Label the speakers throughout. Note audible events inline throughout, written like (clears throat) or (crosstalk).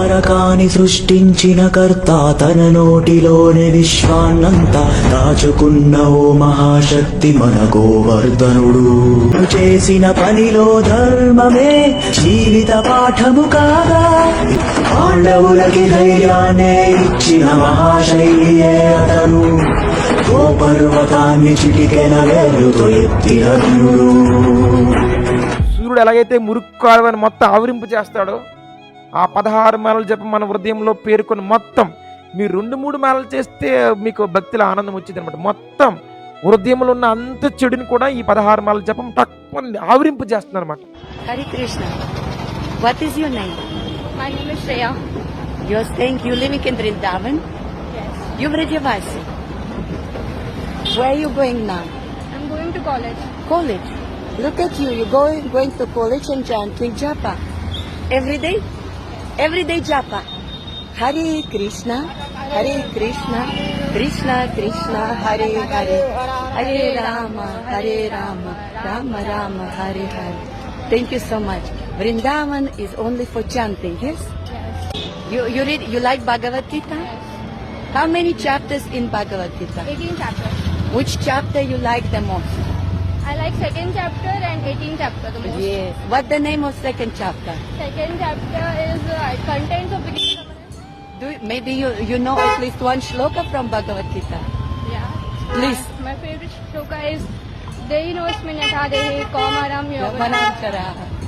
Speaker 1: తారకాని సృష్టించిన కర్త తన నోటిలోని విశ్వాన్నంతా దాచుకున్న ఓ మహాశక్తి మన గోవర్ధనుడు చేసిన పనిలో ధర్మమే జీవిత పాఠము కాగా పాండవులకి ధైర్యాన్నే ఇచ్చిన మహాశైలియే అతను. గోపర్వతాన్ని చిటికెన వేలుతో ఎత్తిన
Speaker 2: సూర్యుడు ఎలాగైతే మురుక్కు కాలువని మొత్తం ఆవరింపు చేస్తాడో ఆ పదహారు మాలలు జపం మన హృదయంలో పేర్కొని మొత్తం మీరు రెండు మూడు మాలలు చేస్తే మీకు భక్తిలో ఆనందం వచ్చింది అనమాట మొత్తం హృదయంలో ఉన్న అంత చెడుని కూడా ఈ పదహారు మాలల జపం తక్కువ ఆవరింపు చేస్తుంది అనమాట
Speaker 3: Hare Krishna. What is your name?
Speaker 4: My name is Shreya.
Speaker 3: You're staying, you living in Vrindavan?
Speaker 4: Yes.
Speaker 3: You're Vrajavasi. Where are you going now?
Speaker 4: I'm going to college.
Speaker 3: College. Look at you, you're going, going to college and chanting japa. Every day? Every day japa. Hare Krishna, Hare Krishna, Krishna Krishna, Hare Hare, Hare Rama, Hare Rama, Rama Rama, Hare Hare. Thank you so much. Vrindavan is only for chanting, yes?
Speaker 4: Yes.
Speaker 3: You, you read, you like Bhagavad Gita? How many chapters in Bhagavad Gita?
Speaker 4: 18 chapter.
Speaker 3: Which chapter you like the most?
Speaker 4: I like second chapter and 18 chapter the most.
Speaker 3: Yes. What the name of second chapter?
Speaker 4: Second chapter is uh, contents of beginning.
Speaker 3: Do maybe you you know at least one shloka from Bhagavad Gita.
Speaker 4: Yeah.
Speaker 3: Please.
Speaker 4: My favorite shloka is Dehinosmin yatha dehi kaumaram yoga
Speaker 3: Manantara.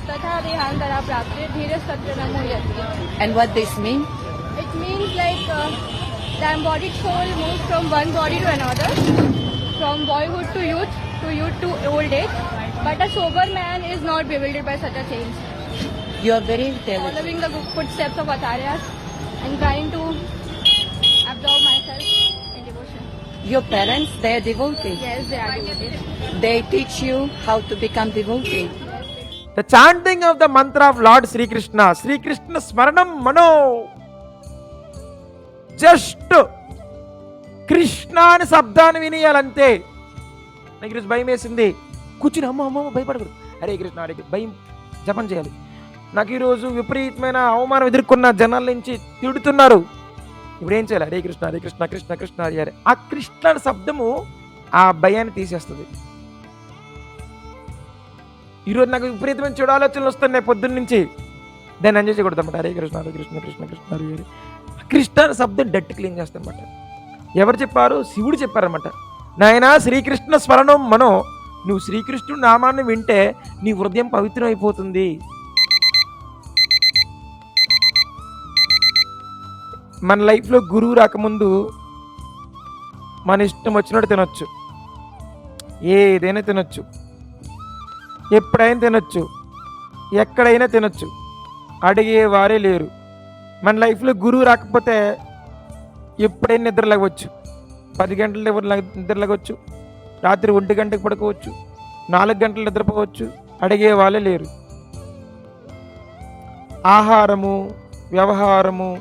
Speaker 4: tatha dehantara dhira satra.
Speaker 3: And what this mean?
Speaker 4: It means like uh, the embodied soul moves from one body to another, from boyhood to youth, youth to old age. But a sober man is not bewildered by such a things.
Speaker 3: You are very intelligent.
Speaker 4: Following the footsteps of Acharyas and trying to absorb myself in devotion.
Speaker 3: Your parents, they are devotee.
Speaker 4: Yes, they are devotees.
Speaker 3: They teach you how to become devotee.
Speaker 2: The chanting of the mantra of lord Srikrishna Srikrishna స్మరణం మనో just Krishna అని శబ్దాన్ని వినియాలంతే నాకు ఈరోజు భయం వేసింది. కూర్చుని అమ్మ అమ్మ భయపడకూడదు. హరే కృష్ణ హరే భయం జపం చేయాలి. నాకు ఈరోజు విపరీతమైన అవమానం ఎదుర్కొన్న జనాల నుంచి తిడుతున్నారు. ఇప్పుడు ఏం చేయాలి? హరే కృష్ణ హరే కృష్ణ కృష్ణ కృష్ణ హరి హరే ఆ కృష్ణ శబ్దము ఆ భయాన్ని తీసేస్తుంది. ఈరోజు నాకు విపరీతమైన చెడు ఆలోచనలు వస్తున్నాయి పొద్దున్న నుంచి. దాన్ని ఎంజాయ్ చేయకూడదు అనమాట హరే కృష్ణ హరే కృష్ణ కృష్ణ కృష్ణ హరి హరి కృష్ణ శబ్దం డట్ క్లీన్ చేస్తానమాట ఎవరు చెప్పారు? శివుడు చెప్పారనమాట నాయన శ్రీకృష్ణ స్మరణం మనో. నువ్వు శ్రీకృష్ణుడు నామాన్ని వింటే నీ హృదయం పవిత్రం అయిపోతుంది మన లైఫ్లో గురువు రాకముందు మన ఇష్టం వచ్చినట్టు తినొచ్చు. ఏదైనా తినొచ్చు. ఎప్పుడైనా తినొచ్చు. ఎక్కడైనా తినొచ్చు. అడిగేవారే లేరు. మన లైఫ్లో గురువు రాకపోతే ఎప్పుడైనా నిద్రలేవచ్చు పది గంటల నిద్రలగొచ్చు రాత్రి ఒంటి గంటకు పడుకోవచ్చు. నాలుగు గంటలు నిద్రపోవచ్చు. అడిగే వాళ్ళే లేరు. ఆహారము వ్యవహారము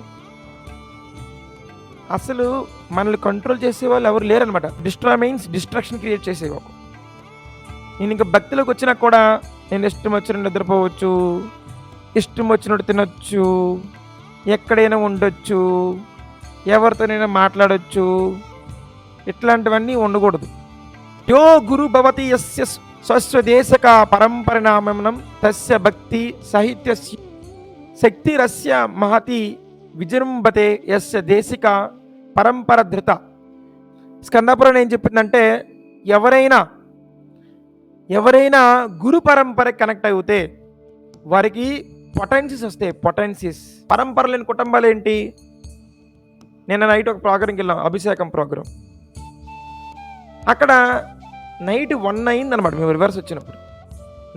Speaker 2: అసలు మనల్ని కంట్రోల్ చేసే వాళ్ళు ఎవరు లేరనమాట డిస్ట్రా మీన్స్ డిస్ట్రాక్షన్ క్రియేట్ చేసేవాళ్ళు నేను ఇంకా భక్తిలోకి వచ్చినా కూడా నేను ఇష్టం వచ్చినట్టు నిద్రపోవచ్చు. ఇష్టం వచ్చినట్టు తినొచ్చు. ఎక్కడైనా ఉండొచ్చు. ఎవరితోనైనా మాట్లాడొచ్చు. ఇట్లాంటివన్నీ ఉండకూడదు. యో గురు భవతి యస్య స్వస్వదేశక పరంపరిణామనం తస్య భక్తి సాహిత్య శక్తిరస్య మహతి విజృంభతే యస్య దేశిక పరంపర ధృత స్కందపురం ఏం చెప్పిందంటే ఎవరైనా ఎవరైనా గురు పరంపర కనెక్ట్ అవుతే వారికి పొటెన్సీస్ వస్తాయి పొటెన్సీస్ పరంపర లేని కుటుంబాలు ఏంటి? నిన్న నైట్ ఒక ప్రోగ్రాంకి వెళ్ళాం అభిషేకం ప్రోగ్రాం. అక్కడ నైట్ వన్ అయింది అనమాట మేము రివర్స్ వచ్చినప్పుడు.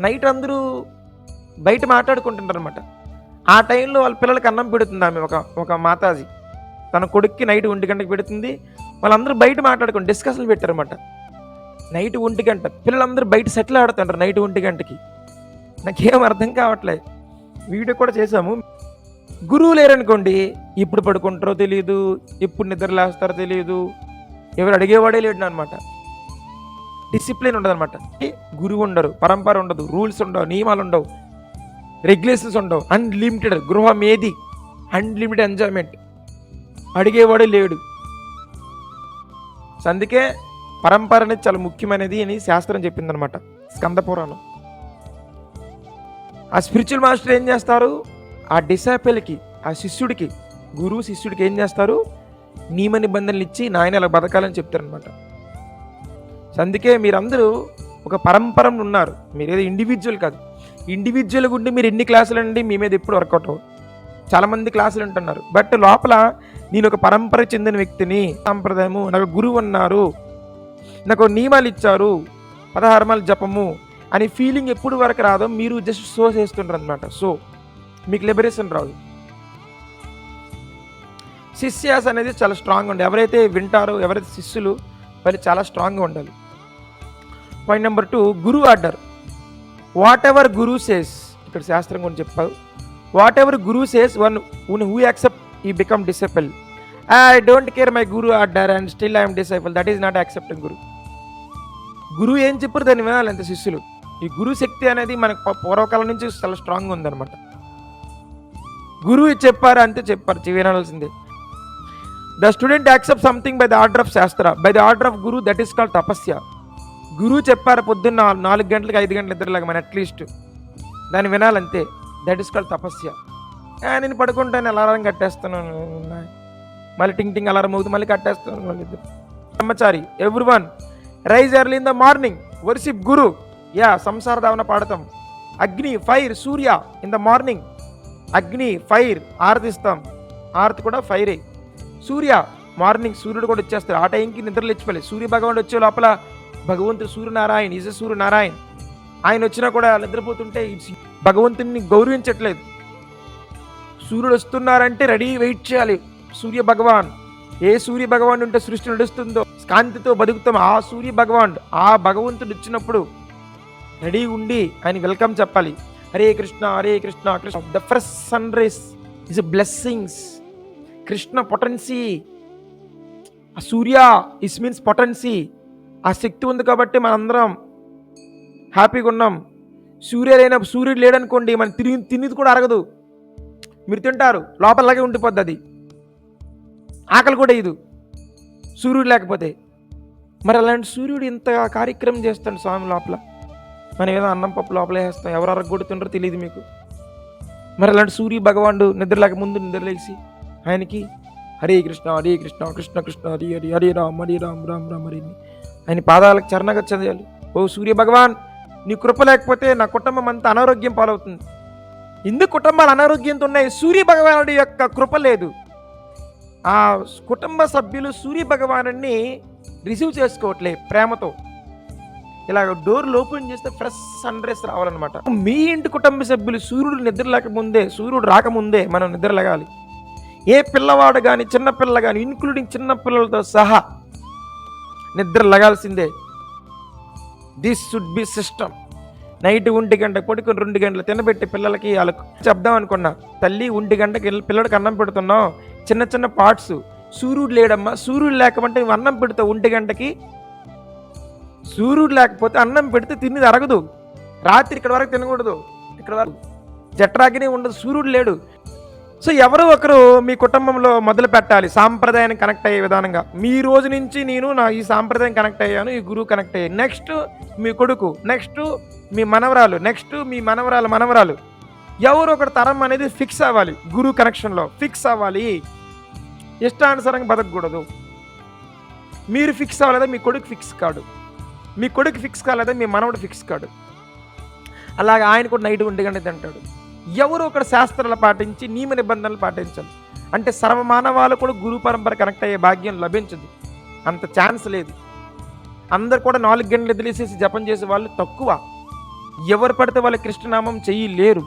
Speaker 2: నైట్ అందరూ బయట మాట్లాడుకుంటుంటారు అనమాట ఆ టైంలో వాళ్ళ పిల్లలకి అన్నం పెడుతుంది ఆమె ఒక ఒక మాతాజీ. తన కొడుక్కి నైట్ ఒంటి గంటకి పెడుతుంది. వాళ్ళందరూ బయట మాట్లాడుకుని డిస్కషన్లు పెట్టారన్నమాట. నైట్ ఒంటి గంట. పిల్లలందరూ బయట సెటిల్ ఆడుతుంటారు నైట్ ఒంటి గంటకి. నాకేం అర్థం కావట్లేదు వీడియో కూడా చేసాము గురువు లేరనుకోండి ఇప్పుడు పడుకుంటారో తెలియదు ఎప్పుడు నిద్ర లేస్తారో తెలియదు ఎవరు అడిగేవాడే లేడు అనమాట డిసిప్లిన్ ఉండదు అనమాట గురువు ఉండరు పరంపర ఉండదు రూల్స్ ఉండవు నియమాలు ఉండవు రెగ్యులేషన్స్ ఉండవు అన్లిమిటెడ్ గృహం ఏది? Unlimited enjoyment. అడిగేవాడు లేడు. సో అందుకే పరంపర అనేది చాలా ముఖ్యమైనది అని శాస్త్రం చెప్పిందనమాట స్కంద పురాణం. ఆ స్పిరిచువల్ మాస్టర్ ఏం చేస్తారు? ఆ డిసాపిల్కి ఆ శిష్యుడికి గురువు శిష్యుడికి ఏం చేస్తారు? నియమ నిబంధనలు ఇచ్చి నాయన ఇలా బతకాలని చెప్తారనమాట అందుకే మీరందరూ ఒక పరంపరం ఉన్నారు. మీరు ఏదో ఇండివిజువల్ కాదు. ఇండివిజువల్ గుండి మీరు ఎన్ని క్లాసులు అండి మీ మీద ఎప్పుడు వర్కౌట్ అవ్వదు. చాలామంది క్లాసులు ఉంటున్నారు బట్ లోపల నేను ఒక పరంపర చెందిన వ్యక్తిని సాంప్రదాయము నాకు గురువు అన్నారు నాకు నియమాలు ఇచ్చారు పదహారమాల జపము అని ఫీలింగ్ ఎప్పుడు వరకు రాదో మీరు జస్ట్ షో చేస్తుంటారు అనమాట సో మీకు లిబరేషన్ రాదు. శిష్యాస్ అనేది చాలా స్ట్రాంగ్ ఉండాలి ఎవరైతే వింటారో ఎవరైతే శిష్యులు వాళ్ళు చాలా స్ట్రాంగ్గా ఉండాలి. Point number two guru order whatever guru says ఇక్కడ శాస్త్రం గురించి చెప్పారు వాట్ ఎవర్ గురు సేస్ వన్ ఉన్ who accept he become disciple I don't care my guru order and still I'm disciple that is not accepting guru గురువు ఏం చెప్పారు దాన్ని వినాలి అంత శిష్యులు. ఈ గురు శక్తి అనేది మనకు పూర్వకాలం నుంచి చాలా స్ట్రాంగ్ ఉందన్నమాట. గురువు చెప్పారు అంతే చెప్పారు వినాల్సిందే the student accept something by the order of shastra by the order of guru that is call tapasya గురువు చెప్పారు పొద్దున్న నాలుగు గంటలకు ఐదు గంటల ఇద్దరులాగా మన అట్లీస్ట్ దాన్ని వినాలంతే. That is call tapasya. నేను పడుకుంటాను అలారం కట్టేస్తాను. మళ్ళీ టింగ్ టింగ్ అలారం అవుతుంది మళ్ళీ కట్టేస్తాను. మళ్ళీ బ్రహ్మచారి every one rise early in the morning worship guru yeah సంసార దావన పాడతాం. Agni fire Surya in the morning Agni fire ఆరతిస్తాం. ఆరతి కూడా ఫైరే సూర్య మార్నింగ్ సూర్యుడు కూడా వచ్చేస్తాడు. ఆ టైంకి నిద్రలు లేచిపోలే సూర్య భగవానుడు వచ్చే లోపల భగవంతుడు సూర్యనారాయణ ఇజ సూర్యనారాయణ. ఆయన వచ్చినా కూడా నిద్రపోతుంటే భగవంతుడిని గౌరవించట్లేదు. సూర్యుడు వస్తున్నారంటే రెడీ వెయిట్ చేయాలి. సూర్య భగవాన్ ఏ సూర్య భగవాన్ ఉంటే సృష్టి నడుస్తుందో కాంతితో బతుకుతాం. ఆ సూర్య భగవాన్ ఆ భగవంతుడు వచ్చినప్పుడు రెడీ ఉండి ఆయన వెల్కమ్ చెప్పాలి. Hare Krishna Hare Krishna Krishna. The fresh sunrise is blessings Krishna potency. Surya is means potency ఆ శక్తి ఉంది కాబట్టి మనందరం హ్యాపీగా ఉన్నాం. సూర్య లేన సూర్యుడు లేడనుకోండి మనం తిరిగి తినేది కూడా అరగదు. మీరు తింటారు లోపలలాగే ఉండిపోద్ది అది. ఆకలి కూడా ఇది సూర్యుడు లేకపోతే. మరి అలాంటి సూర్యుడు ఇంత కార్యక్రమం చేస్తాడు స్వామి లోపల? మనం ఏదో అన్నం పప్పు లోపల వేస్తాం ఎవరు అరగొడుతుండ్రో తెలియదు మీకు. మరి అలాంటి సూర్య భగవానుడు నిద్రలేక ముందు నిద్రలేసి ఆయనకి హరే కృష్ణ హరే కృష్ణ కృష్ణ కృష్ణ హరి హరి హరే రామ్ హరే రామ్ రామ్ రామ్ హరి ఆయన పాదాలకు చరణగా చదివాలి ఓ సూర్య భగవాన్ నీ కృప లేకపోతే నా కుటుంబం అంతా అనారోగ్యం పాలవుతుంది. ఎందుకు కుటుంబాలు అనారోగ్యంతో ఉన్నాయి సూర్య భగవానుడి యొక్క కృప లేదు. ఆ కుటుంబ సభ్యులు సూర్య భగవాను రిసీవ్ చేసుకోవట్లే ప్రేమతో. ఇలా డోర్లు ఓపెన్ చేస్తే ఫ్రెష్ సన్ రైస్ రావాలన్నమాట. మీ ఇంటి కుటుంబ సభ్యులు సూర్యుడు నిద్ర లేకముందే సూర్యుడు రాకముందే మనం నిద్రలేగాలి ఏ పిల్లవాడు కానీ చిన్న పిల్ల కానీ ఇన్క్లూడింగ్ చిన్న పిల్లలతో సహా నిద్ర లగాల్సిందే. This should be system night ఒంటి గంట పడుకొని రెండు గంటలు తినబెట్టి పిల్లలకి వాళ్ళకు చెప్దాం అనుకున్నా. తల్లి ఒంటి గంటకి పిల్లడికి అన్నం పెడుతున్నాం చిన్న చిన్న పార్ట్స్ సూర్యుడు లేడమ్మా సూర్యుడు లేకపోతే నువ్వు అన్నం పెడతావు ఒంటి గంటకి? సూర్యుడు లేకపోతే అన్నం పెడితే తిని అరగదు. రాత్రి ఇక్కడ వరకు తినకూడదు. ఇక్కడ వరకు జట్రాగినే ఉండదు సూర్యుడు లేడు. సో ఎవరో ఒకరు మీ కుటుంబంలో మొదలు పెట్టాలి. సాంప్రదాయాన్ని కనెక్ట్ అయ్యే విధానంగా. మీ రోజు నుంచి నేను నా ఈ సాంప్రదాయం కనెక్ట్ అయ్యాను ఈ గురువు కనెక్ట్ అయ్యాను నెక్స్ట్ మీ కొడుకు నెక్స్ట్ మీ మనవరాలు నెక్స్ట్ మీ మనవరాలు మనవరాలు. ఎవరు ఒకటి తరం అనేది ఫిక్స్ అవ్వాలి. గురువు కనెక్షన్లో ఫిక్స్ అవ్వాలి. ఇష్టానుసారంగా బతకూడదు. మీరు ఫిక్స్ అవ్వలేదా? మీ కొడుకు ఫిక్స్ కాడు. మీ కొడుకు ఫిక్స్ కాలేదా? మీ మనవడు ఫిక్స్ కాడు. అలాగే ఆయన కూడా నైట్ ఉండగానే తింటాడు. ఎవరు ఒకటి శాస్త్రాలు పాటించి నియమ నిబంధనలు పాటించాలి అంటే సర్వమానవాళ్ళు కూడా గురు పరంపర కనెక్ట్ అయ్యే భాగ్యం లభించదు. అంత ఛాన్స్ లేదు. అందరు కూడా నాలుగు గంటలు ఎదిలేసేసి జపం చేసే వాళ్ళు తక్కువ. ఎవరు పడితే వాళ్ళ కృష్ణనామం చెయ్యి లేరు.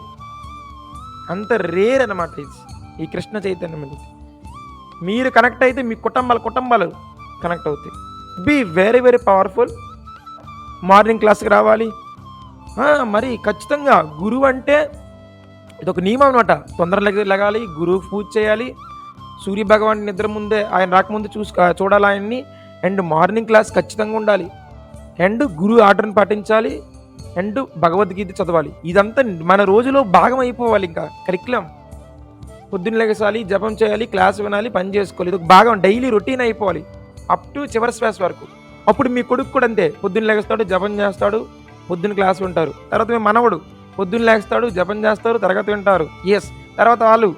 Speaker 2: అంత రేర్ అనమాట ఇది. ఈ కృష్ణ చైతన్యం అనేది. మీరు కనెక్ట్ అయితే మీ కుటుంబాల కుటుంబాలు కనెక్ట్ అవుతాయి. Be very very powerful. Morning క్లాస్కి రావాలి. మరి ఖచ్చితంగా గురువు అంటే ఇది ఒక నియమం అనమాట తొందరగా లగాలి గురువు పూజ చేయాలి. సూర్య భగవాన్ నిద్ర ముందే ఆయన రాకముందు చూసు చూడాలి ఆయన్ని. అండ్ మార్నింగ్ క్లాస్ ఖచ్చితంగా ఉండాలి. అండ్ గురువు ఆర్డర్ని పాటించాలి. అండ్ భగవద్గీత చదవాలి. ఇదంతా మన రోజులో భాగం అయిపోవాలి ఇంకా కరికులం. పొద్దున్న లెగసాలి జపం చేయాలి క్లాస్ వినాలి పని చేసుకోవాలి. ఇది ఒక భాగం. డైలీ రొటీన్ అయిపోవాలి. అప్ టు చివరి శ్వాస వరకు. అప్పుడు మీ కొడుకు కూడా అంతే. పొద్దున్న లెగస్తాడు జపం చేస్తాడు పొద్దున్న క్లాస్ ఉంటారు తర్వాత మీ మనవడు. పొద్దున్న లేస్తాడు జపం చేస్తారు తరగతి వింటారు. ఎస్ తర్వాత వాళ్ళు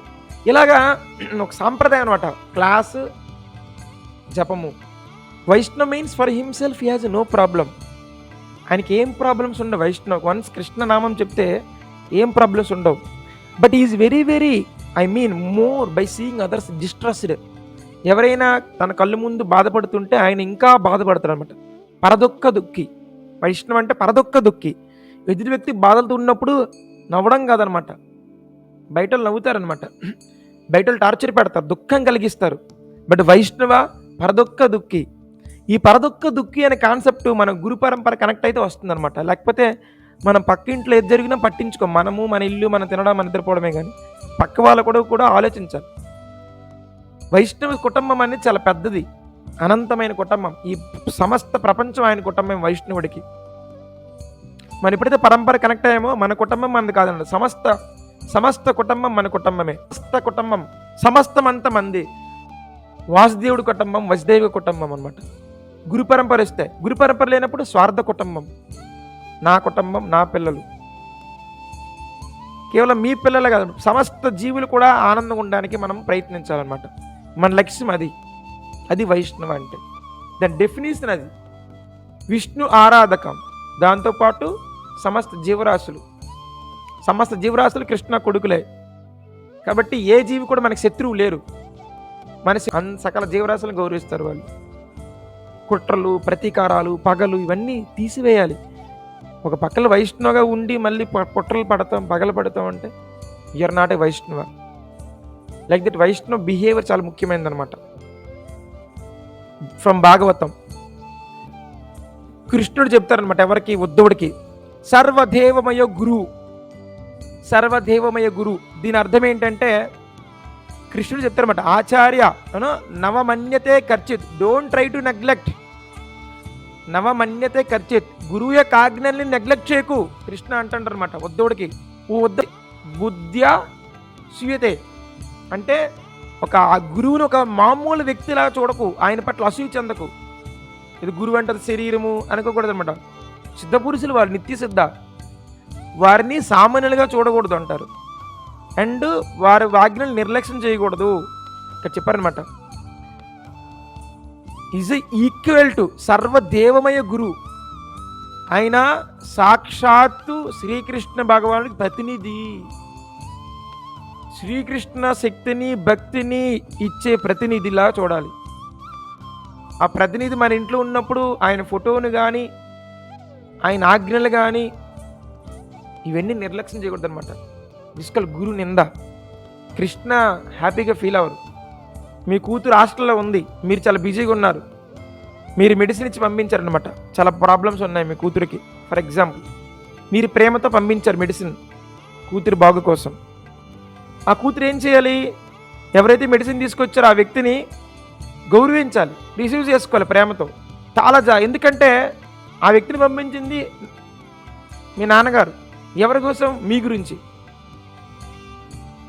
Speaker 2: ఇలాగా (clears throat) ఒక సాంప్రదాయం అనమాట క్లాస్ జపము. Vaishnav means for himself has no problem ఆయనకి ఏం ప్రాబ్లమ్స్ ఉండవు. వైష్ణవ్ వన్స్ కృష్ణ నామం చెప్తే ఏం ప్రాబ్లమ్స్ ఉండవు. But is very very I mean more by seeing others distressed ఎవరైనా తన కళ్ళు ముందు బాధపడుతుంటే ఆయన ఇంకా బాధపడతాడు అనమాట పరదొక్క దుఃఖి వైష్ణవ్ అంటే పరదొక్క దుఃఖి ఎదుటి వ్యక్తి బాధలతో ఉన్నప్పుడు నవ్వడం కాదనమాట. బయట వాళ్ళు నవ్వుతారనమాట. బయట వాళ్ళు టార్చర్ పెడతారు దుఃఖం కలిగిస్తారు. బట్ వైష్ణవ పరదొక్క దుఃఖి ఈ పరదొక్క దుఃఖి అనే కాన్సెప్ట్ మన గురు పరంపర కనెక్ట్ అయితే వస్తుందన్నమాట లేకపోతే మనం పక్క ఇంట్లో ఏది జరిగినా పట్టించుకోం. మనము మన ఇల్లు మనం తినడం మన నిద్రపోవడమే కానీ పక్క వాళ్ళ కూడా కూడా ఆలోచించాలి. వైష్ణవ కుటుంబం అనేది చాలా పెద్దది. అనంతమైన కుటుంబం. ఈ సమస్త ప్రపంచం ఆయన కుటుంబం వైష్ణవుడికి. మనం ఎప్పుడైతే పరంపర కనెక్ట్ అయ్యామో మన కుటుంబం మనది కాదండి. సమస్త సమస్త కుటుంబం మన కుటుంబమే. సమస్త కుటుంబం సమస్తం అంత మంది. వాసుదేవుడి కుటుంబం వసుదేవి కుటుంబం అన్నమాట. గురు పరంపర ఇస్తే గురు పరంపర లేనప్పుడు స్వార్థ కుటుంబం. నా కుటుంబం నా పిల్లలు. కేవలం మీ పిల్లలే కాదు సమస్త జీవులు కూడా ఆనందంగా ఉండడానికి మనం ప్రయత్నించాలన్నమాట. మన లక్ష్యం అది. అది వైష్ణవ అంటే. దాని డెఫినేషన్ అది. విష్ణు ఆరాధకం. దాంతోపాటు సమస్త జీవరాశులు. సమస్త జీవరాశులు కృష్ణ కొడుకులే. కాబట్టి ఏ జీవి కూడా మనకి శత్రువు లేరు. మనిషి అన్ సకల జీవరాశులను గౌరవిస్తారు వాళ్ళు. కుట్రలు ప్రతీకారాలు పగలు ఇవన్నీ తీసివేయాలి. ఒక పక్కన వైష్ణవగా ఉండి మళ్ళీ ప- కుట్రలు పడతాం పగలు పడతాం అంటే యూఆర్ నాట్ ఏ వైష్ణవ లైక్ దట్ వైష్ణవ బిహేవియర్ చాలా ముఖ్యమైనదన్నమాట. ఫ్రమ్ భాగవతం. కృష్ణుడు చెప్తారనమాట ఎవరికి? ఉద్ధవుడికి. సర్వదేవమయ గురు. సర్వదేవమయ గురు. దీని అర్థం ఏంటంటే కృష్ణుడు చెప్తారన్నమాట ఆచార్య అను నవమన్యతే ఖర్చిత్ డోంట్ ట్రై టు నెగ్లెక్ట్ నవమన్యతే ఖర్చిత్ గురువు యొక్క ఆజ్ఞల్ని నెగ్లెక్ట్ చేయకు. కృష్ణ అంటారనమాట వద్దోడికి ఓ వద్ద బుద్ధ్య సూయతే. అంటే ఒక ఆ గురువుని ఒక మామూలు వ్యక్తిలా చూడకు ఆయన పట్ల అసూయ చెందకు. ఇది గురువు అంటది శరీరము అనుకోకూడదు అనమాట సిద్ధ పురుషులు వారు నిత్య సిద్ధ. వారిని సామాన్యులుగా చూడకూడదు అంటారు. అండ్ వారి ఆజ్ఞలు నిర్లక్ష్యం చేయకూడదు. ఇక్కడ చెప్పారనమాట ఈజ్ ఈక్వల్ టు సర్వదేవమయ గురు. ఆయన సాక్షాత్తు శ్రీకృష్ణ భగవానుడికి ప్రతినిధి. శ్రీకృష్ణ శక్తిని భక్తిని ఇచ్చే ప్రతినిధిలా చూడాలి. ఆ ప్రతినిధి మన ఇంట్లో ఉన్నప్పుడు ఆయన ఫోటోను కానీ ఆయన ఆజ్ఞలు కానీ ఇవన్నీ నిర్లక్ష్యం చేయకూడదు అనమాట విస్కల్ గురు నింద. కృష్ణ హ్యాపీగా ఫీల్ అవ్వరు. మీ కూతురు హాస్టల్లో ఉంది. మీరు చాలా బిజీగా ఉన్నారు. మీరు మెడిసిన్ ఇచ్చి పంపించారనమాట చాలా ప్రాబ్లమ్స్ ఉన్నాయి మీ కూతురికి. ఫర్ ఎగ్జాంపుల్ మీరు ప్రేమతో పంపించారు మెడిసిన్ కూతురు బాగు కోసం. ఆ కూతురు ఏం చేయాలి? ఎవరైతే మెడిసిన్ తీసుకొచ్చారో ఆ వ్యక్తిని గౌరవించాలి. రిసీవ్ చేసుకోవాలి ప్రేమతో. చాలా జా ఎందుకంటే ఆ వ్యక్తిని పంపించింది మీ నాన్నగారు. ఎవరి కోసం? మీ గురించి.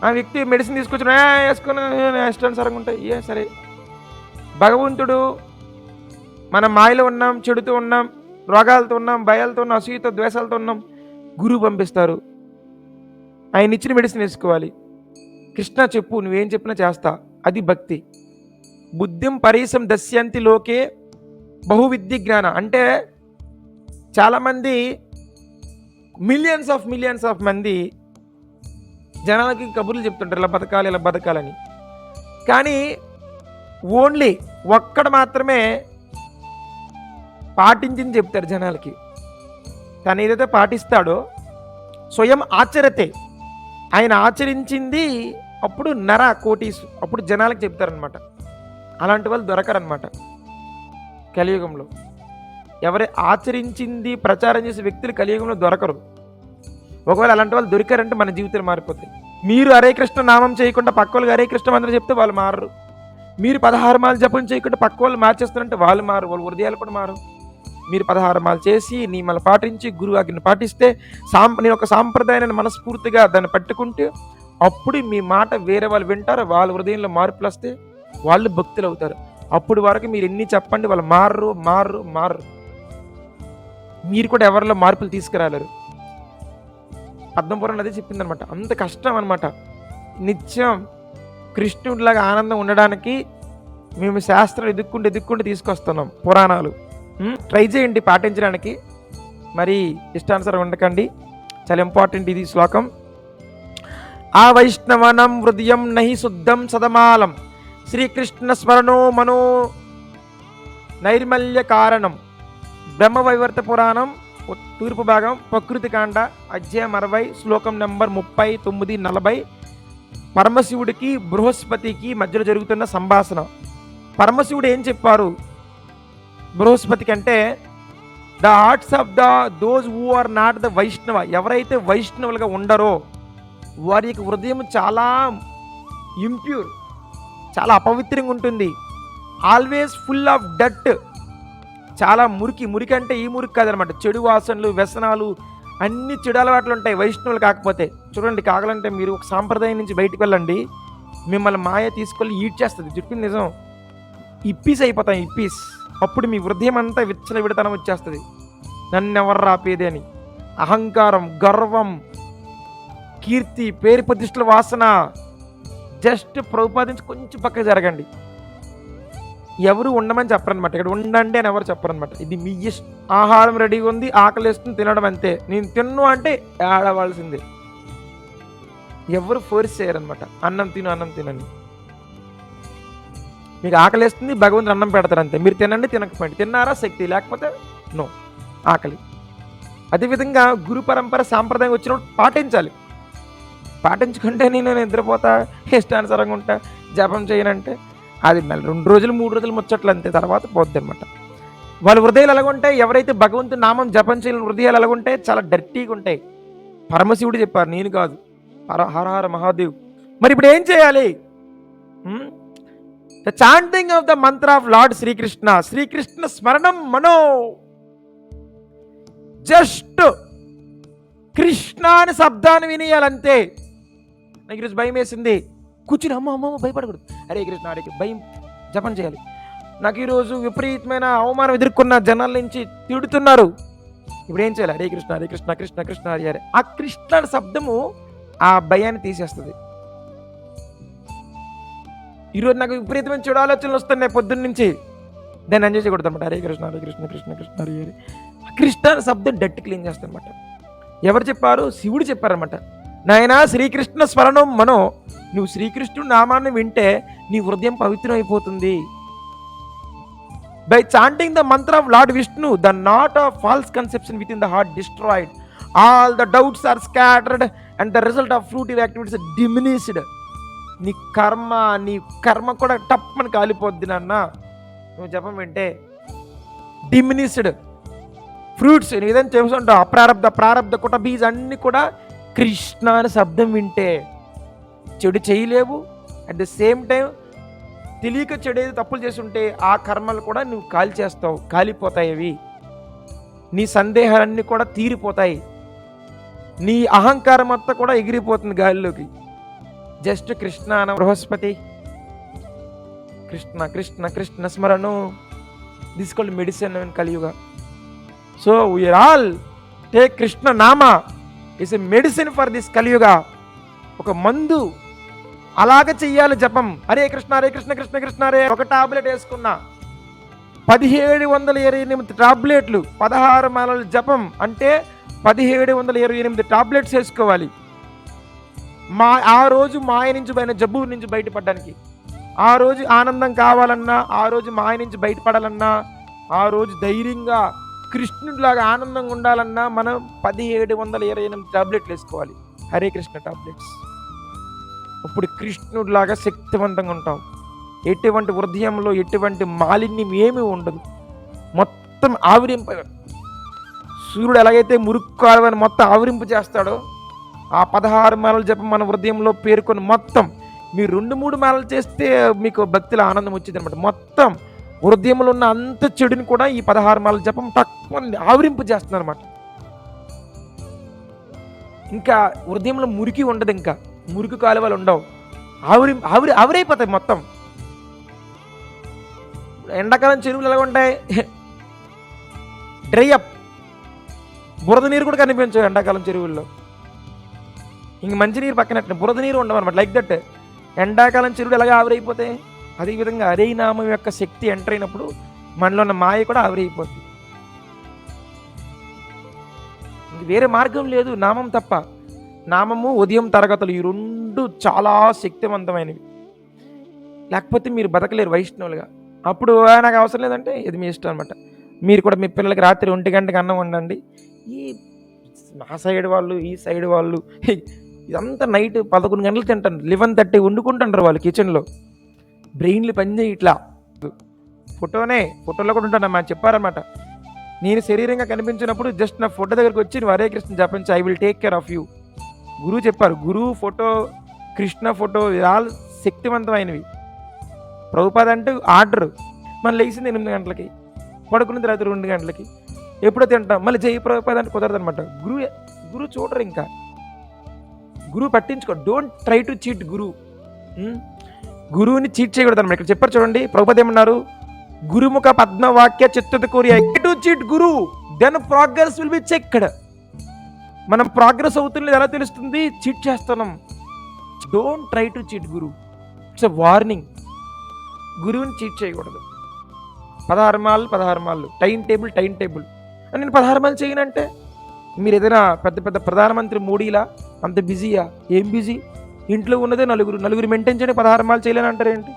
Speaker 2: ఆ వ్యక్తి మెడిసిన్ తీసుకొచ్చిన వేసుకుని ఇష్టానుసారంగా ఉంటాయి. ఏ సరే. భగవంతుడు మనం మాయలో ఉన్నాం చెడుతో ఉన్నాం రోగాలతో ఉన్నాం భయాలతో ఉన్నాం అసూయతో ద్వేషాలతో ఉన్నాం. గురువు పంపిస్తారు. ఆయన ఇచ్చిన మెడిసిన్ వేసుకోవాలి. కృష్ణ చెప్పు నువ్వేం చెప్పినా చేస్తా. అది భక్తి. బుద్ధిం పరీసం దస్యంతి లోకే బహువిద్య జ్ఞాన. అంటే చాలామంది మిలియన్స్ ఆఫ్ మిలియన్స్ ఆఫ్ మంది జనాలకి కబుర్లు చెప్తుంటారు ఇలా బతకాలి ఇలా బతకాలని. కానీ ఓన్లీ ఒక్కడ మాత్రమే పాటించింది చెప్తారు జనాలకి. తను ఏదైతే పాటిస్తాడో స్వయం ఆచరతే ఆయన ఆచరించింది అప్పుడు నర కోటీసు అప్పుడు జనాలకు చెప్తారనమాట అలాంటి వాళ్ళు దొరకరనమాట కలియుగంలో. ఎవరి ఆచరించింది ప్రచారం చేసే వ్యక్తులు కలియుగంలో దొరకరు. ఒకవేళ అలాంటి వాళ్ళు దొరికారంటే మన జీవితాలు మారిపోతాయి. మీరు హరే కృష్ణ నామం చేయకుండా పక్క వాళ్ళకి హరే కృష్ణ మంత్రం చెప్తే వాళ్ళు మారరు. మీరు పదహారు మాలు జపం చేయకుండా పక్క వాళ్ళు మార్చేస్తారంటే వాళ్ళు మారు వాళ్ళు హృదయాలు కూడా మారు మీరు పదహారు మాలు చేసి నియమాలు పాటించి గురువు ఆజ్ఞను పాటిస్తే సాం నేను ఒక సాంప్రదాయాన్ని మనస్ఫూర్తిగా దాన్ని పట్టుకుంటే అప్పుడు మీ మాట వేరే వాళ్ళు వింటారు వాళ్ళ హృదయంలో మార్పులు వస్తే వాళ్ళు భక్తులు అవుతారు. అప్పుడు వరకు మీరు ఎన్ని చెప్పండి వాళ్ళు మారరు మారరు మారరు. మీరు కూడా ఎవరిలో మార్పులు తీసుకురాలేరు. పద్మపురం అదే చెప్పింది అనమాట అంత కష్టం అనమాట నిత్యం కృష్ణుడిలాగా ఆనందం ఉండడానికి మేము శాస్త్రం ఎదుక్కుంటూ ఎదుక్కుంటూ తీసుకొస్తున్నాం పురాణాలు. ట్రై చేయండి పాటించడానికి. మరి ఇష్టానుసారం ఉండకండి. చాలా ఇంపార్టెంట్ ఇది శ్లోకం. ఆ వైష్ణవనం హృదయం నహి శుద్ధం సదమాలం. శ్రీకృష్ణ స్మరణో మనో నైర్మల్య కారణం. బ్రహ్మవైవర్త పురాణం తూర్పు భాగం ప్రకృతి కాండ అధ్యాయం అరవై శ్లోకం నెంబర్ ముప్పై తొమ్మిది నలభై. పరమశివుడికి బృహస్పతికి మధ్యలో జరుగుతున్న సంభాషణ. పరమశివుడు ఏం చెప్పారు? బృహస్పతికి అంటే the arts of the those who are not the Vaishnava. ఎవరైతే వైష్ణవులుగా ఉండరో వారి యొక్క హృదయం చాలా ఇంప్యూర్ చాలా అపవిత్రంగా ఉంటుంది. ఆల్వేస్ ఫుల్ ఆఫ్ డట్. చాలా మురికి మురికి అంటే ఈ మురికి కాదనమాట. చెడు వాసనలు వ్యసనాలు అన్ని చెడు అలవాట్లు ఉంటాయి. వైష్ణవులు కాకపోతే. చూడండి కాగలంటే మీరు ఒక సాంప్రదాయం నుంచి బయటికి వెళ్ళండి. మిమ్మల్ని మాయ తీసుకెళ్ళి ఈడ్ చేస్తుంది చెప్పింది నిజం. ఇప్పీస్ అయిపోతాం ఇప్పీస్. అప్పుడు మీ హృదయం అంతా విచ్చల విడతనం వచ్చేస్తుంది. నన్ను ఎవరు రాపేది అని. అహంకారం గర్వం కీర్తి పేరు ప్రతిష్టల వాసన. జస్ట్ ప్రభుపాదించి కొంచెం పక్కకు జరగండి. ఎవరు ఉండమని చెప్పరనమాట ఇక్కడ ఉండండి అని ఎవరు చెప్పరనమాట ఇది మీ ఇష్ట ఆహారం రెడీగా ఉంది ఆకలి వేస్తుంది తినడం అంతే. నేను తిన్ను అంటే ఆడవలసిందే ఎవరు ఫోర్స్ చేయరనమాట అన్నం తిను అన్నం తినని. మీకు ఆకలి వేస్తుంది భగవంతుడు అన్నం పెడతారు అంతే. మీరు తినండి తినకపోండి. తిన్నారా? శక్తి. లేకపోతే నో. ఆకలి. అదేవిధంగా గురు పరంపర సాంప్రదాయం వచ్చినప్పుడు పాటించాలి. పాటించుకుంటే నేను నిద్రపోతా ఇష్టానుసారంగా ఉంటా జపం చేయనంటే. అది మళ్ళీ రెండు రోజులు మూడు రోజులు ముచ్చట్లు అంతే తర్వాత పోద్ది అనమాట వాళ్ళ హృదయాలు ఎలాగుంటాయి? ఎవరైతే భగవంతుని నామం జపం చేయని హృదయాలు ఎలాగుంటాయి? చాలా డర్టీగా ఉంటాయి. పరమశివుడు చెప్పారు నేను కాదు. హర హర హర మహాదేవ్. మరి ఇప్పుడు ఏం చేయాలి? The chanting of the mantra of lord Srikrishna Srikrishna స్మరణం మనో జస్ట్ కృష్ణ అని శబ్దాన్ని వినియాలంతే. నాకు ఈరోజు భయం వేసింది కూర్చుని అమ్మ అమ్మ భయపడకూడదు. హరే కృష్ణ హరే భయం జపం చేయాలి. నాకు ఈరోజు విపరీతమైన అవమానం ఎదుర్కొన్న జనాల నుంచి తిడుతున్నారు. ఇప్పుడు ఏం చేయాలి? హరే కృష్ణ హరే కృష్ణ కృష్ణ కృష్ణ హరి హరే ఆ కృష్ణ శబ్దము ఆ భయాన్ని తీసేస్తుంది. ఈరోజు నాకు విపరీతమైన చెడు ఆలోచనలు వస్తున్నాయి పొద్దున్న నుంచి. దాన్ని ఎంజాయ్ చేయకూడదు అనమాట హరే కృష్ణ హరే కృష్ణ కృష్ణ కృష్ణ హరి హరి కృష్ణ శబ్దం డట్టి క్లీన్ చేస్తానమాట ఎవరు చెప్పారు? శివుడు చెప్పారనమాట నాయనా శ్రీకృష్ణ స్మరణం మనో. నువ్వు శ్రీకృష్ణుడు నామాన్ని వింటే నీ హృదయం పవిత్రం అయిపోతుంది by chanting the mantra of lord Vishnu the knot of false conception within the heart destroyed all the doubts are scattered and the result of fruitive activities diminished నీ కర్మ నీ కర్మ కూడా టప్పని కాలిపోద్ది నాన్న. నువ్వు జపం వింటే డిమినిస్డ్ ఫ్రూట్స్ నీ ఏదైనా తెలుసుంటావు అప్రారబ్ధ ప్రారబ్ధ కుట బీజ్ అన్నీ కూడా కృష్ణ అని శబ్దం వింటే చెడు చేయలేవు. అట్ ద సేమ్ టైం తెలియక చెడు ఏదో తప్పులు చేస్తుంటే ఆ కర్మలు కూడా నువ్వు కాలి చేస్తావు కాలిపోతాయి అవి నీ సందేహాలన్నీ కూడా తీరిపోతాయి. నీ అహంకారం అంతా కూడా ఎగిరిపోతుంది గాలిలోకి. జస్ట్ కృష్ణ అన Brihaspati. Krishna Krishna Krishna స్మరణు. This called medicine Kaliyuga so we are all take Krishna Nama. Is a medicine for this Kaliyuga ఒక మందు అలాగ చెయ్యాలి జపం. హరే కృష్ణ హరే కృష్ణ కృష్ణ కృష్ణ హరే. ఒక టాబ్లెట్ వేసుకున్నా. పదిహేడు వందల ఇరవై ఎనిమిది టాబ్లెట్లు పదహారు మాలల జపం అంటే పదిహేడు వందల ఇరవై ఎనిమిది టాబ్లెట్స్ వేసుకోవాలి. మా ఆ రోజు మాయ నుంచి పైన జబ్బు నుంచి బయటపడడానికి. ఆ రోజు ఆనందం కావాలన్నా ఆ రోజు మాయ నుంచి బయటపడాలన్నా ఆ రోజు ధైర్యంగా కృష్ణుడిలాగా ఆనందంగా ఉండాలన్నా మనం పదిహేడు వందల ఇరవై ఎనిమిది టాబ్లెట్లు వేసుకోవాలి. హరే కృష్ణ టాబ్లెట్స్. ఇప్పుడు కృష్ణుడిలాగా శక్తివంతంగా ఉంటాం. ఎటువంటి హృదయంలో ఎటువంటి మాలిన్యం ఏమీ ఉండదు. మొత్తం ఆవిరింప సూర్యుడు ఎలాగైతే మురుక్కు కాలువని మొత్తం ఆవిరింపు చేస్తాడో ఆ పదహారు మాలలు చెప్పి మన హృదయంలో పేర్కొని మొత్తం మీరు రెండు మూడు మాలలు చేస్తే మీకు భక్తిలో ఆనందం వచ్చింది అనమాట మొత్తం హృదయంలో ఉన్న అంత చెడుని కూడా ఈ పదహారు మాల జపం తక్కువ ఆవిరింపు చేస్తున్నారు అనమాట ఇంకా హృదయంలో మురికి ఉండదు ఇంకా. మురికి కాలువలు ఉండవు. ఆవిరి ఆవిరి ఆవిరైపోతాయి మొత్తం. ఎండాకాలం చెరువులు ఎలా ఉంటాయి? Dry up. బురద నీరు కూడా కనిపించవు ఎండాకాలం చెరువుల్లో. ఇంక మంచినీరు పక్కనట్టు బురద నీరు ఉండవన్నమాట లైక్ దట్. ఎండాకాలం చెరువులు ఎలాగ ఆవిరైపోతాయి? అదేవిధంగా అదే నామం యొక్క శక్తి ఎంటర్ అయినప్పుడు మనలో ఉన్న మాయ కూడా ఆవిరైపోద్ది ఇంక వేరే మార్గం లేదు నామం తప్ప. నామము ఉదయం తరగతులు ఈ రెండు చాలా శక్తివంతమైనవి. లేకపోతే మీరు బతకలేరు వైష్ణవులుగా. అప్పుడు నాకు అవసరం లేదంటే ఇది మీ ఇష్టం అనమాట మీరు కూడా మీ పిల్లలకి రాత్రి ఒంటి గంటకి అన్నం వండండి. ఈ నా సైడ్ వాళ్ళు ఈ సైడ్ వాళ్ళు ఇదంతా నైట్ పదకొండు గంటలు తింటారు. లెవెన్ థర్టీ వండుకుంటుంటారు వాళ్ళు కిచెన్లో బ్రెయిన్లు పనిచేయి ఇట్లా. ఫోటోనే ఫోటోలో కూడా ఉంటానమ్మా చెప్పారనమాట నేను శరీరంగా కనిపించినప్పుడు జస్ట్ నా ఫోటో దగ్గరికి వచ్చి నువ్వు Hare Krishna జపించి I will take care of you. గురువు చెప్పారు గురువు ఫోటో కృష్ణ ఫోటో ఆల్ శక్తివంతమైనవి. ప్రభుపాద అంటే ఆర్డర్. మనం లేచింది ఎనిమిది గంటలకి పడుకున్న తర్వాత రెండు గంటలకి. ఎప్పుడో తింటాం మళ్ళీ జై ప్రభుపాద అంటే కుదరదు అనమాట గురువు గురువు చూడరు ఇంకా. గురువు పట్టించుకో డోంట్ ట్రై టు చీట్ గురువు గురువుని చీట్ చేయకూడదు అనమాట ఇక్కడ చెప్పారు చూడండి ప్రభుపతి ఏమన్నారు? గురుముఖ పద్మవాక్య చిత్తత కోరి to cheat guru then progress will be checked మనం ప్రోగ్రెస్ అవుతున్నది ఎలా తెలుస్తుంది? చీట్ చేస్తున్నాం. Don't try to cheat guru. It's a warning గురువుని చీట్ చేయకూడదు. పదహారు మాలు పదహారు మాలు టైం టేబుల్ టైం టేబుల్ అని నేను పదహారు మాలు చేయనంటే? మీరు ఏదైనా పెద్ద పెద్ద ప్రధానమంత్రి మోడీలా? అంత బిజీయా ఏం బిజీ ఇంట్లో ఉన్నదే నలుగురు నలుగురు మెయింటైన్ చేయడానికి పదహారు మాలు చేయలేని అంటారు ఏంటి?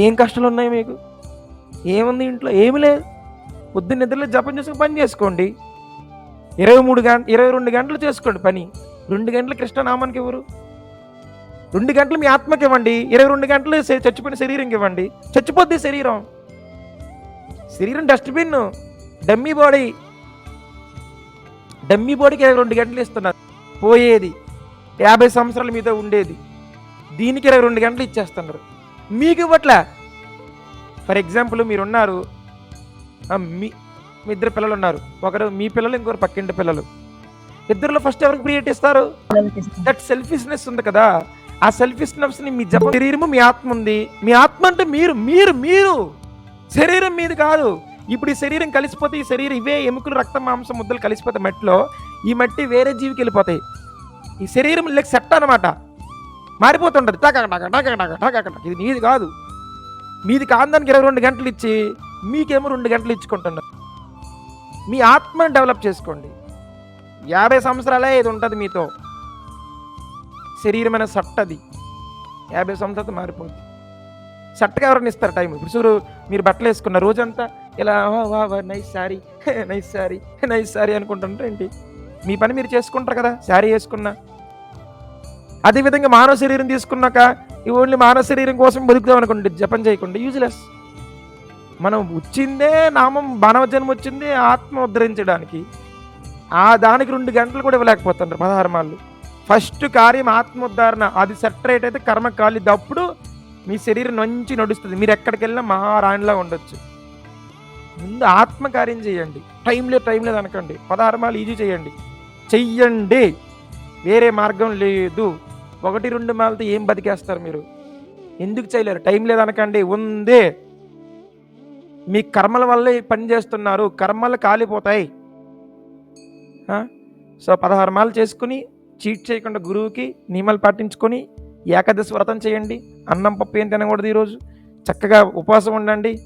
Speaker 2: ఏం కష్టాలు ఉన్నాయి మీకు? ఏముంది ఇంట్లో? ఏమి లేదు. పొద్దున్న నిద్రలో జపం చేసుకుని పని చేసుకోండి. ఇరవై మూడు గంట ఇరవై రెండు గంటలు చేసుకోండి పని. రెండు గంటలు కృష్ణనామానికి ఇవ్వరు. రెండు గంటలు మీ ఆత్మకి ఇవ్వండి. ఇరవై రెండు గంటలు చచ్చిపోయిన శరీరంకి ఇవ్వండి. చచ్చిపోద్ది శరీరం. శరీరం డస్ట్బిన్ డమ్మీ బాడీ డమ్మీ బాడీకి ఇరవై రెండు గంటలు ఇస్తున్నారు. పోయేది. యాభై సంవత్సరాల మీద ఉండేది. దీనికి ఇరవై రెండు గంటలు ఇచ్చేస్తున్నారు. మీకు ఇవ్వట్లే? ఫర్ ఎగ్జాంపుల్ మీరున్నారు. మీ మీ ఇద్దరు పిల్లలు ఉన్నారు. ఒకరు మీ పిల్లలు ఇంకొకరు పక్కింటి పిల్లలు. ఇద్దరులో ఫస్ట్ ఎవరికి ప్రియేట్ ఇస్తారు? దట్ సెల్ఫిష్నెస్ ఉంది కదా. ఆ సెల్ఫిష్నెస్ని మీ జప శరీరము మీ ఆత్మ ఉంది. మీ ఆత్మ అంటే మీరు మీరు మీరు. శరీరం మీది కాదు. ఇప్పుడు ఈ శరీరం కలిసిపోతే ఈ శరీరం ఇవే ఎముకలు రక్త మాంసం ముద్దలు కలిసిపోతే మట్టిలో ఈ మట్టి వేరే జీవికి వెళ్ళిపోతాయి. ఈ శరీరం లెక్ సెట్ అనమాట మారిపోతుంటుంది. టక టక టక టక టక టక. ఇది నీది కాదు. మీది కాందానికి ఇరవై రెండు గంటలు ఇచ్చి మీకేమో రెండు గంటలు ఇచ్చుకుంటున్నారు. మీ ఆత్మను డెవలప్ చేసుకోండి. యాభై సంవత్సరాలే ఇది ఉంటుంది మీతో. శరీరమైన సట్ అది. యాభై సంవత్సరాలు మారిపోతుంది. సట్టగా ఎవరైనా ఇస్తారు టైం. ఇప్పుడు చూరు మీరు బట్టలు వేసుకున్న రోజంతా ఇలా "వా, వా వా nice sari (laughs) nice sari nice sari అనుకుంటుంటే ఏంటి? మీ పని మీరు చేసుకుంటారు కదా శారీ వేసుకున్నా. అదేవిధంగా మానవ శరీరం తీసుకున్నాక ఈ ఓన్లీ మానవ శరీరం కోసం బతుకుదాం అనుకోండి జపం చేయకుండా యూజ్లెస్ మనం వచ్చిందే నామం మానవ జన్మ వచ్చిందే ఆత్మ ఉద్ధరించడానికి. ఆ దానికి రెండు గంటలు కూడా ఇవ్వలేకపోతుంటారు పదహారమాళ్ళు ఫస్ట్ కార్యం ఆత్మోద్ధారణ అది సెటరేట్ అయితే కర్మ కాలిద్ది అప్పుడు మీ శరీరం నుంచి నడుస్తుంది. మీరు ఎక్కడికి వెళ్ళినా మహారాణిలా ఉండొచ్చు. ముందు ఆత్మకార్యం చేయండి. టైం లేదు టైం లేదు అనకండి. పదహారమాలు ఈజీ చేయండి. చెయ్యండి. వేరే మార్గం లేదు. ఒకటి రెండు మాలతో ఏం బతికేస్తారు మీరు? ఎందుకు చేయలేరు? టైం లేదనకండి. ఉంది. మీ కర్మల వల్లే పని చేస్తున్నారు. కర్మలు కాలిపోతాయి. సో పదహారు మాలు చేసుకుని చీట్ చేయకుండా గురువుకి నియమాలు పాటించుకొని ఏకాదశి వ్రతం చేయండి. అన్నం పప్పు ఏం తినకూడదు ఈరోజు. చక్కగా ఉపవాసం ఉండండి.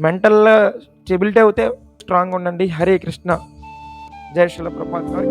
Speaker 2: మెంటల్ స్టెబిలిటీ అవుతే స్ట్రాంగ్ ఉండండి. హరే కృష్ణ. జయశల శిల